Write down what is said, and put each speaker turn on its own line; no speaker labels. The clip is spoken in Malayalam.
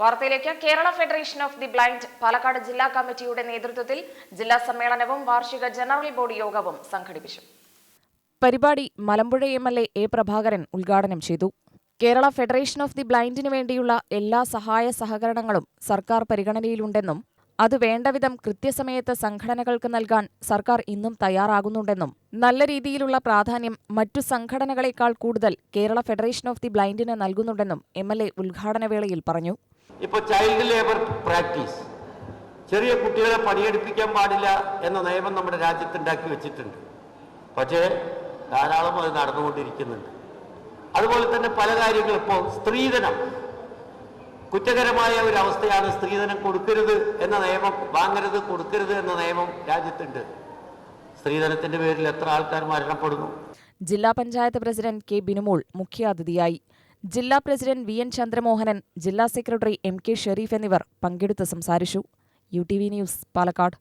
വാർത്തയിലേക്ക് Kerala federation of the blind Palakkad ജില്ലാ കമ്മിറ്റിയുടെ നേതൃത്വത്തിൽ ജില്ലാ സമ്മേളനവും വാർഷിക ജനറൽ ബോഡി യോഗവും സംഘടിപ്പിച്ചു. പരിപാടി Malampuzha M L A A Prabhakaran ഉദ്ഘാടനം ചെയ്തു. കേരള ഫെഡറേഷൻ ഓഫ് ദി ബ്ലൈൻഡിന് വേണ്ടിയുള്ള എല്ലാ സഹായ സഹകരണങ്ങളും സർക്കാർ പരിഗണനയിലുണ്ടെന്നും അത് വേണ്ടവിധം കൃത്യസമയത്ത് സംഘടനകൾക്ക് നൽകാൻ സർക്കാർ ഇന്നും തയ്യാറാകുന്നുണ്ടെന്നും നല്ല രീതിയിലുള്ള പ്രാധാന്യം മറ്റു സംഘടനകളെക്കാൾ കൂടുതൽ കേരള ഫെഡറേഷൻ ഓഫ് ദി ബ്ലൈൻഡിന് നൽകുന്നുണ്ടെന്നും എം എൽ എ ഉദ്ഘാടനവേളയിൽ പറഞ്ഞു.
ഇപ്പോൾ ചൈൽഡ് ലേബർ പ്രാക്ടീസ് ചെറിയ കുട്ടികളെ പണിയെടുപ്പിക്കാൻ പാടില്ല എന്ന നിയമം നമ്മുടെ രാജ്യത്ത് ഉണ്ടാക്കി വെച്ചിട്ടുണ്ട്. പക്ഷേ ധാരാളം അത് നടന്നുകൊണ്ടിരിക്കുന്നുണ്ട്. അതുപോലെ തന്നെ പല കാര്യങ്ങളും. ഇപ്പോൾ സ്ത്രീധനം. കുറ്റകരമായ ഒരു അവസ്ഥയാണ് സ്ത്രീധനം കൊടുക്കരുത് എന്ന നിയമം വാങ്ങരുത് കൊടുക്കരുത് എന്ന നിയമം രാജ്യത്തുണ്ട്. സ്ത്രീധനത്തിന്റെ പേരിൽ എത്ര ആൾക്കാർ മരണപ്പെടുന്നു?
ജില്ലാ പഞ്ചായത്ത് പ്രസിഡന്റ് കെ ബിനുമോൾ മുഖ്യാതിഥിയായി. ജില്ലാ പ്രസിഡന്റ് വി എൻ ചന്ദ്രമോഹനൻ ജില്ലാ സെക്രട്ടറി എം കെ ഷെരീഫ് എന്നിവർ പങ്കെടുത്ത് സംസാരിച്ചു. U T V news Palakkad.